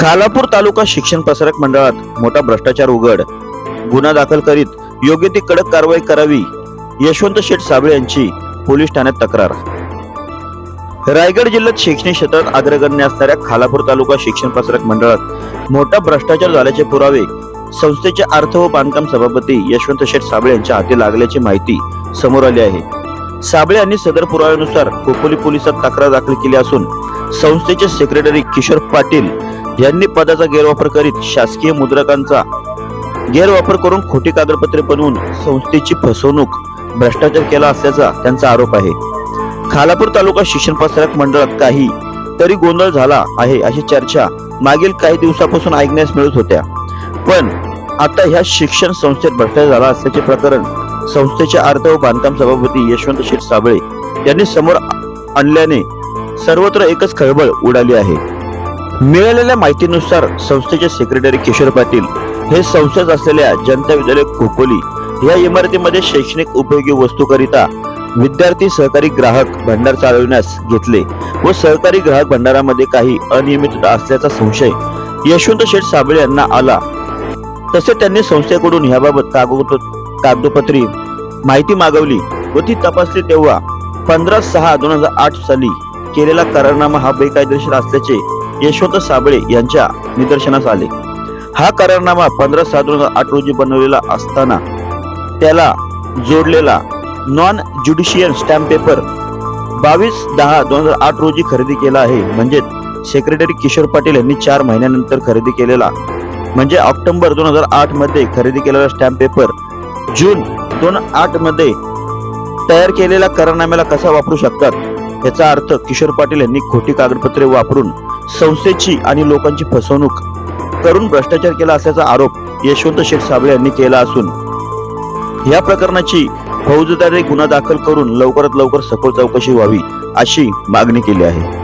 खालापूर तालुका शिक्षण प्रसारक मंडळात मोठा भ्रष्टाचार उघड. गुन्हा दाखल करीत योग्य ती कडक कारवाई करावी. यशवंत शेठ साबळे यांची पोलीस ठाण्यात तक्रार. रायगड जिल्ह्यात शैक्षणिक क्षेत्रात अग्रगण्य असणाऱ्या खालापूर तालुका शिक्षण प्रसारक मंडळात मोठा भ्रष्टाचार झाल्याचे पुरावे संस्थेचे अर्थ व बांधकाम सभापती यशवंत शेठ साबळे यांच्या हाती लागल्याची माहिती समोर आली आहे. साबळे यांनी सदर पुराव्यानुसार खोपोली पोलिसात तक्रार दाखल केली असून संस्थेचे सेक्रेटरी किशोर पाटील यांनी पदाचा गैरवापर करीत शासकीय मुद्रकांचा गैरवापर करून खोटी कागदपत्रे बनवून संस्थेची फसवणूक भ्रष्टाचार केला असल्याचा त्यांचा आरोप आहे. खालापूर तालुका शिक्षण प्रसारक मंडळात काही तरी गोंधळ झाला आहे अशी चर्चा मागील काही दिवसापासून ऐकण्यास मिळत होत्या. पण आता ह्या शिक्षण संस्थेत भ्रष्टाचार झाला असल्याचे प्रकरण संस्थेचे अर्थ व बांधकाम सभापती यशवंत शेठ साबळे यांनी समोर आणल्याने सर्वत्र एकच खळबळ उडाली आहे. मिळालेल्या माहितीनुसार संस्थेचे सेक्रेटरी किशोर पाटील हे संस्थेत असलेल्या जनता विद्यालय खोपोली या इमारतीमध्ये शैक्षणिक उपयोगी वस्तूकरिता विद्यार्थी सहकारी ग्राहक भंडार चालविण्यास घेतले व सहकारी ग्राहक भंडारामध्ये काही अनियमितता असल्याचा संशय यशवंत शेठ साबळे यांना आला. तसे त्यांनी संस्थेकडून याबाबत कागद कागदोपत्री माहिती मागवली व ती तपासली तेव्हा पंधरा सहा दोन हजार आठ साली केलेला करारनामा हा बेकायदेशीर असल्याचे यशवंत साबळे यांच्या निदर्शनास आले. हा करारनामा पंधरा सात दोन हजार आठ रोजी बनवलेला असताना त्याला जोडलेला नॉन ज्युडिशियल स्टॅम्प पेपर बावीस दहा दोन हजार आठ रोजी खरेदी केला आहे. म्हणजे सेक्रेटरी किशोर पाटील यांनी चार महिन्यानंतर खरेदी केलेला. म्हणजे ऑक्टोबर दोन हजार आठमध्ये खरेदी केलेला स्टॅम्प पेपर जून दोन आठमध्ये तयार केलेल्या करारनाम्याला कसा वापरू शकतात? याचा अर्थ किशोर पाटील यांनी खोटी कागदपत्रे वापरून संस्थेची आणि लोकांची फसवणूक करून भ्रष्टाचार केला असल्याचा आरोप यशवंत शेठ साबळे यांनी केला असून या प्रकरणाची फौजदारी गुन्हा दाखल करून लवकरात लवकर सखोल चौकशी व्हावी अशी मागणी केली आहे.